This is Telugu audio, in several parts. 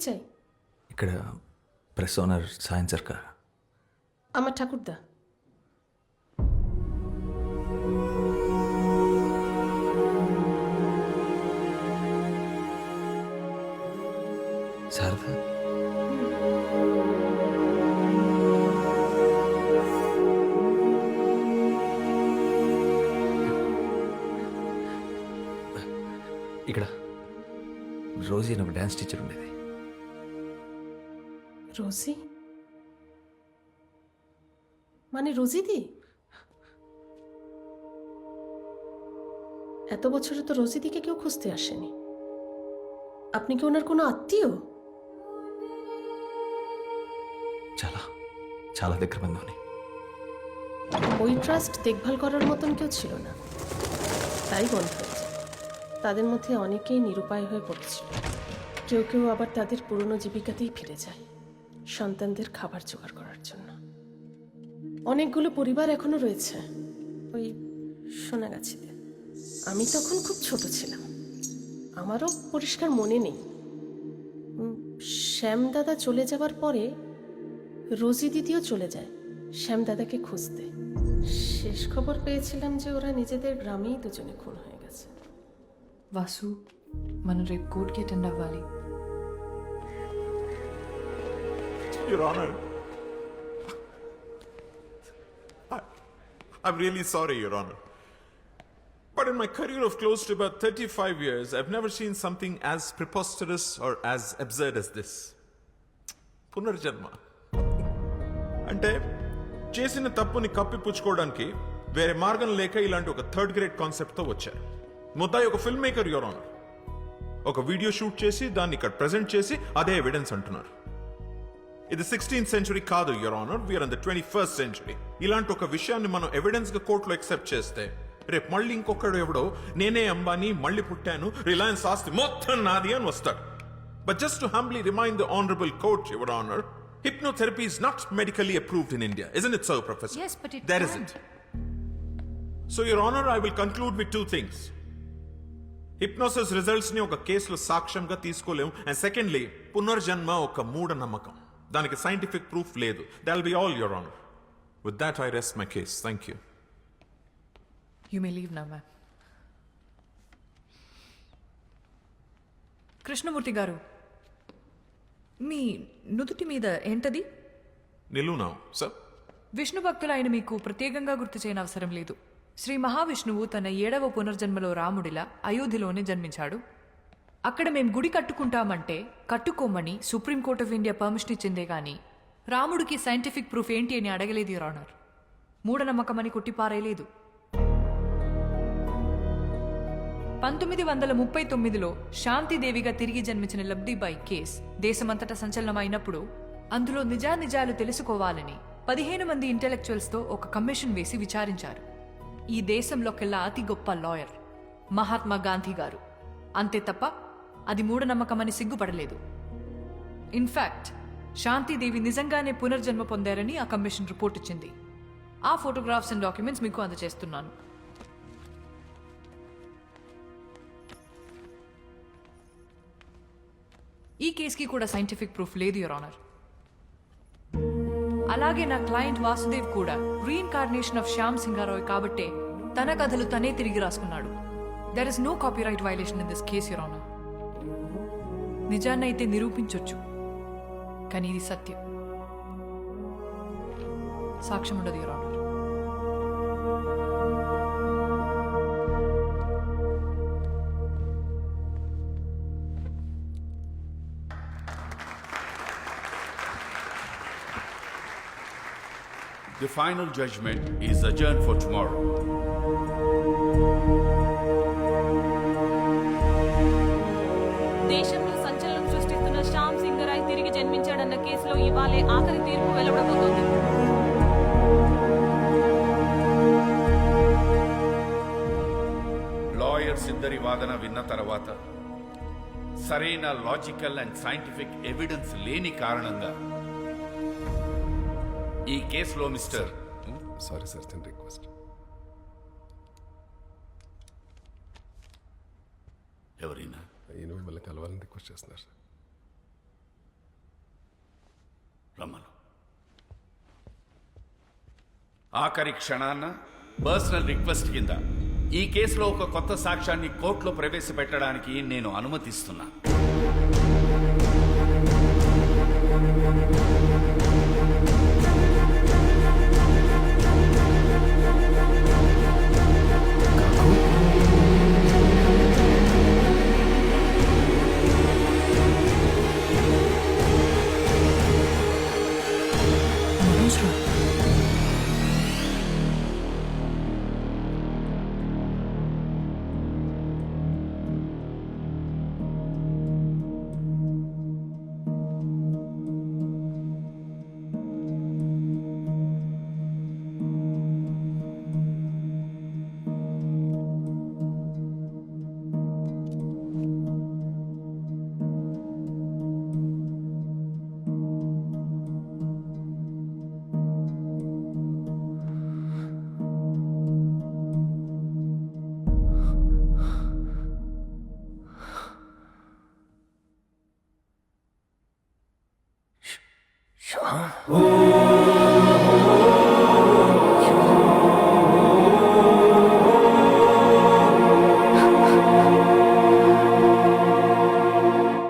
কি চাই ఇక్కడ ప్రెస్ ఓనర్ సాయం సర్కార్ আমার ঠাকুরদা శారద ఇక్కడ రోజు ఈయన ఒక డ్యాన్స్ టీచర్ ఉండేది রোজি? মানে রোজিদি এত বছরে তো রোজিদিকে কেউ খুঁজতে আসেনি। আপনি কি ওনার কোনো আত্মীয়? চালা চালা ওই ট্রাস্ট দেখভাল করার মতন কেউ ছিল না। তাই বন্ধ হয়েছে তাদের মধ্যে অনেকেই নিরুপায় হয়ে পড়েছিল। কেউ কেউ আবার তাদের পুরনো জীবিকাতেই ফিরে যায়। সন্তানদের খাবার জোগাড় করার জন্য। অনেকগুলো পরিবার এখনও রয়েছে। ওই সোনাগাছিতে। আমি তখন খুব ছোট ছিলাম। আমারও পরিষ্কার মনে নেই। শ্যাম দাদা চলে যাওয়ার পরে রোজি দিদিও চলে যায় শ্যাম দাদাকে খুঁজতে। শেষ খবর পেয়েছিলাম যে ওরা নিজেদের গ্রামেই দুজনে খুন হয়ে গেছে। বাসু মানে রেকর্ড কেটেন্ডাভালি Your Honor. I, I'm really sorry, Your Honor. But in my career of close to about 35 years, I've never seen something as preposterous or as absurd as this. పునర్జన్మ అంటే చేసిన తప్పుని కప్పిపుచ్చుకోవడానికి వేరే మార్గం లేక ఇలాంటి ఒక థర్డ్ గ్రేడ్ కాన్సెప్ట్తో వచ్చారు ముద్దాయి ఒక ఫిల్మ్ మేకర్ యోర్ ఆనర్ ఒక వీడియో షూట్ చేసి దాన్ని ఇక్కడ ప్రజెంట్ చేసి అదే ఎవిడెన్స్ అంటున్నారు ఇది సిక్స్టీన్త్ సెంచురీ కాదు your honour we are in the twenty first century ఇలాంటి ఒక విషయాన్ని మనం ఎవిడెన్స్గా కోర్టులో ఎక్సెప్ట్ చేస్తే రేపు మళ్ళీ ఇంకొకడు ఎవడో నేనే అంబానీ మళ్ళీ పుట్టాను రిలయన్స్ ఆస్తి మొత్తం నాది అని వస్తాడు. But just to humbly remind the honourable court your honour hypnotherapy is not medically approved in India is it so professor Yes, but it There can. isn't. So your honour I will conclude with two things hypnosis రిజల్ట్స్ని ఒక కేసులో సాక్ష్యంగా తీసుకోలేము. అండ్ సెకండ్లీ పునర్జన్మ ఒక మూఢ నమ్మకం దానికి సైంటిఫిక్ ప్రూఫ్ లేదు. That'll be all your honour with that I rest my case thank you you may leave నా మ్యామ్ కృష్ణమూర్తి గారు మీ నుదుటి మీద ఏంటది? నిలువునా సార్ విష్ణు భక్తులైన మీకు ప్రత్యేకంగా గుర్తు చేయని అవసరం లేదు. శ్రీ మహావిష్ణువు తన ఏడవ పునర్జన్మలో రాముడిలా అయోధ్యలోనే జన్మించాడు. అక్కడ మేము గుడి కట్టుకుంటామంటే కట్టుకోమని supreme court of India permission ఇచ్చిందే కానీ రాముడికి సైంటిఫిక్ ప్రూఫ్ ఏంటి అని అడగలేదు యువర్ ఆనర్. మూఢనమ్మకమని కొట్టిపారేయలేదు. పంతొమ్మిది వందల ముప్పై తొమ్మిదిలో శాంతిదేవిగా తిరిగి జన్మించిన లబ్ధిబాయి కేస్ దేశమంతటా సంచలనమైనప్పుడు అందులో నిజానిజాలు తెలుసుకోవాలని పదిహేను మంది ఇంటెలెక్చువల్స్తో ఒక కమిషన్ వేసి విచారించారు. ఈ దేశంలోకెల్లా అతి గొప్ప లాయర్ మహాత్మా గాంధీ గారు. అంతే తప్ప అది మూఢనమ్మకమని సిగ్గుపడలేదు. ఇన్ఫ్యాక్ట్ శాంతిదేవి నిజంగానే పునర్జన్మ పొందారని ఆ కమిషన్ రిపోర్ట్ ఇచ్చింది. ఆ ఫోటోగ్రాఫ్స్ అండ్ డాక్యుమెంట్స్ మీకు అందజేస్తున్నాను. ఈ కేసుకి కూడా సైంటిఫిక్ ప్రూఫ్ లేదు యువర్ ఆనర్ అలాగే నా క్లయింట్ వాసుదేవ్ కూడా రీఇన్కార్నేషన్ ఆఫ్ శ్యామ్ సింగారాయ్ కాబట్టే తన కథలు తనే తిరిగి రాసుకున్నాడు. There is no copyright violation in this case your honour నిజాన్నైతే నిరూపించొచ్చు కానీ ఇది సత్యం సాక్ష్యం ఉండదు your honour The final judgment is adjourned for tomorrow. దేశంలో తిరిగి జన్మించాడన్న కేసులో ఇవాళే ఆఖరి తీర్పు వెలువడబోతోంది. లాయర్స్ ఇద్దరి వాదన విన్న తర్వాత సరైన లాజికల్ అండ్ సైంటిఫిక్ ఎవిడెన్స్ లేని కారణంగా ఈ కేసులో మిస్టర్ సారీ సార్ చిన్న రిక్వెస్ట్. ఎవరైనా? ఈయన మిమ్మల్ని కలవాలని రిక్వెస్ట్ చేస్తున్నారు సార్. ఆఖరి క్షణాన పర్సనల్ రిక్వెస్ట్ కింద ఈ కేసులో ఒక కొత్త సాక్ష్యాన్ని కోర్టులో ప్రవేశపెట్టడానికి నేను అనుమతిస్తున్నాను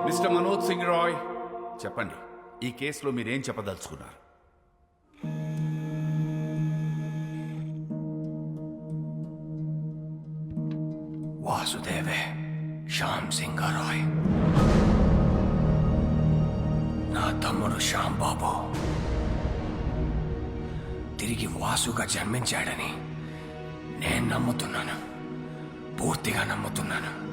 మిస్టర్ మనోజ్ సింగ్ రాయ్ చెప్పండి ఈ కేసులో మీరేం చెప్పదలుచుకున్నారు? తమ్ముడు శ్యామ్ బాబు తిరిగి వాసుగా జన్మించాడని నేను నమ్ముతున్నాను. పూర్తిగా నమ్ముతున్నాను.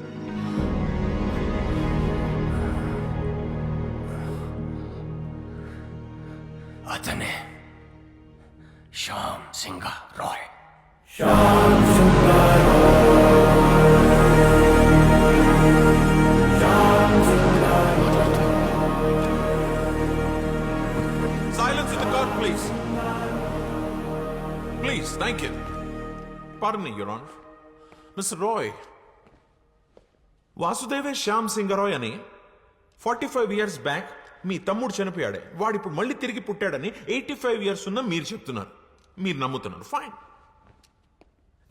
Pardon me, Your Honor. Mr. Roy, వాసుదేవే Shyam Singharoy అని ఫార్టీ ఫైవ్ ఇయర్స్ బ్యాక్ మీ తమ్ముడు చనిపోయాడే. వాడు ఇప్పుడు మళ్ళీ తిరిగి పుట్టాడని ఎయిటీ ఫైవ్ ఇయర్స్ ఉన్న మీరు చెప్తున్నారు. మీరు నమ్ముతున్నారు. ఫైన్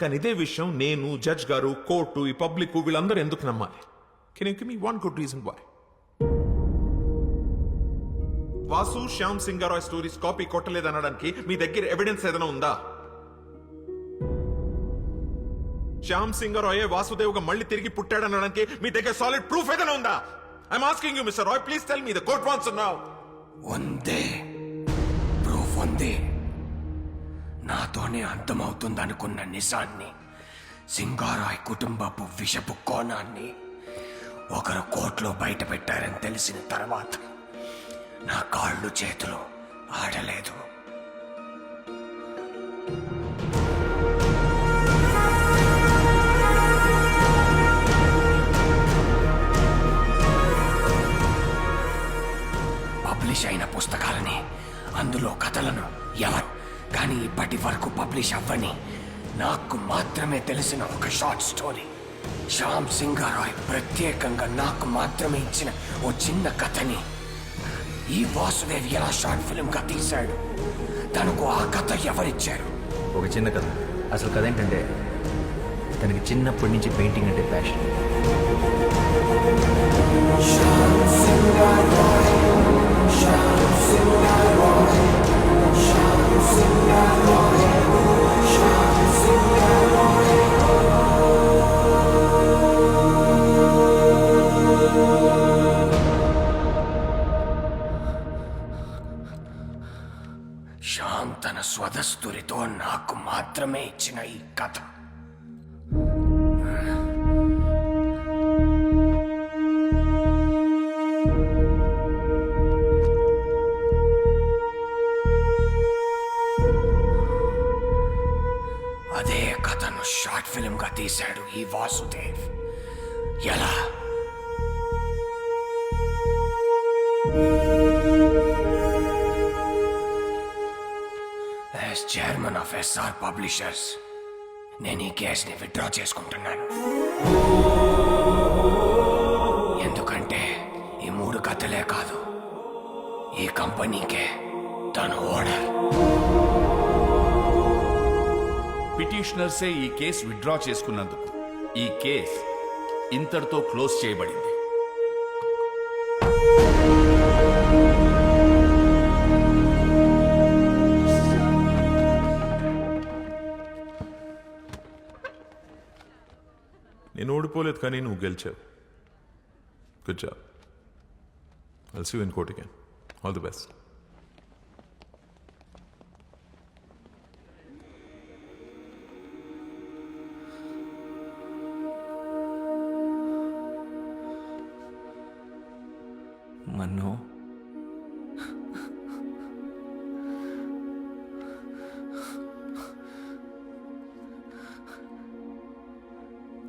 కానీ ఇదే విషయం నేను జడ్జ్ గారు కోర్టు ఈ పబ్లిక్ వీళ్ళందరూ ఎందుకు నమ్మాలి? Can you me one good reason why Vasu Shyam Singharoy stories copy కొట్టలేదనడానికి మీ దగ్గర ఎవిడెన్స్ ఏదైనా ఉందా? శ్యామ్ సింగరాయే వాసుదేవ్గా మళ్ళీ తిరిగి పుట్టాడనడానికి మీ దగ్గర సాలిడ్ ప్రూఫ్ ఏదైనా ఉందా? I'm asking you mister Roy please tell me the court once now ఉందే ప్రూఫ్ ఉంది నాతోనే అంతమవుతుందనుకున్న నిజాన్ని సింగారాయ్ కుటుంబపు విషపు కోణాన్ని ఒకరు కోర్టులో బయట పెట్టారని తెలిసిన తర్వాత నా కాళ్ళు చేతులు ఆడలేదు. అందులో కథలను ఎవరు? కానీ ఇప్పటి వరకు పబ్లిష్ అవ్వని. నాకు మాత్రమే తెలిసిన ఒక షార్ట్ స్టోరీ. శ్యామ్ సింగారాయ్ ప్రత్యేకంగా నాకు మాత్రమే ఇచ్చిన ఓ చిన్న కథని. ఈ వాసుదేవ్ ఎలా షార్ట్ ఫిల్మ్గా తీశాడు? తనకు ఆ కథ ఎవరిచ్చారు? ఒక చిన్న కథ. అసలు కథ ఏంటంటే తనకి చిన్నప్పటి నుంచి పెయింటింగ్ అంటే ప్యాషన్. తీశాడు ఈ వాసుదేవ్. ఎలా? As chairman of SR publishers నేను ఈ కేసుని విత్డ్రా చేసుకుంటున్నాను. ఎందుకంటే ఈ మూడు కథలే కాదు ఈ కంపెనీకే పిటిషనర్సే ఈ కేసు విత్డ్రా చేసుకున్నందుకు. ఈ కేస్ ఇంతటితో క్లోజ్ చేయబడింది. నేను ఓడిపోలేదు కానీ నువ్వు గెలిచావు. Good job also in court again all the best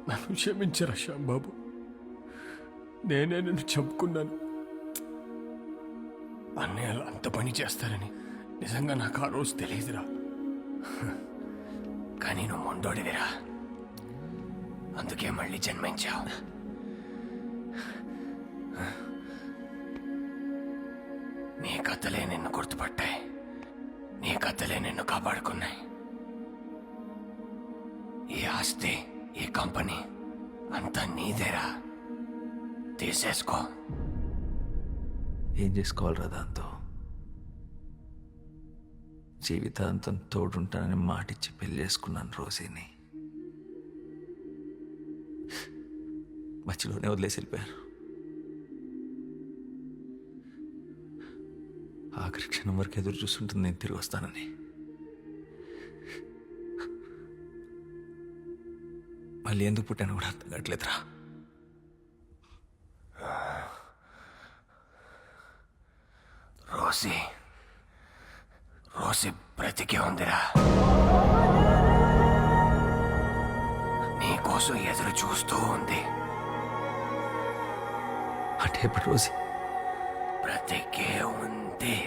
నన్ను క్షమించరా బాబు నేనే నిన్ను చెప్పుకున్నాను. అన్నయ్యలు అంత పని చేస్తారని నిజంగా నాకు ఆ రోజు తెలియదురా. కానీ నువ్వు మొండోడివిరా. అందుకే మళ్ళీ జన్మించావు. నీ కథలే నిన్ను గుర్తుపట్టాయి. నీ కథలే నిన్ను కాపాడుకున్నాయి. ఈ ఆస్తి ఈ కంపెనీ అంతా నీదేరా. తీసేసుకో. ఏం చేసుకోవాలిరా దాంతో? జీవితాంతం తోడుంటానని మాటిచ్చి పెళ్ళి చేసుకున్నాను రోజీని మధ్యలోనే వదిలేసి వెళ్ళిపోయారు. ఆఖరి క్షణం వరకు ఎదురు చూస్తుంటుంది నేను తిరిగి వస్తానని. మళ్ళీ ఎందుకు పుట్టాను కూడా అర్థం కావట్లేదురా. రోసి రోసి బ్రతికే ఉందిరా. నీకోసం ఎదురు చూస్తూ ఉంది. అంటే ఇప్పుడు రోజీ బ్రతికే ఉంది.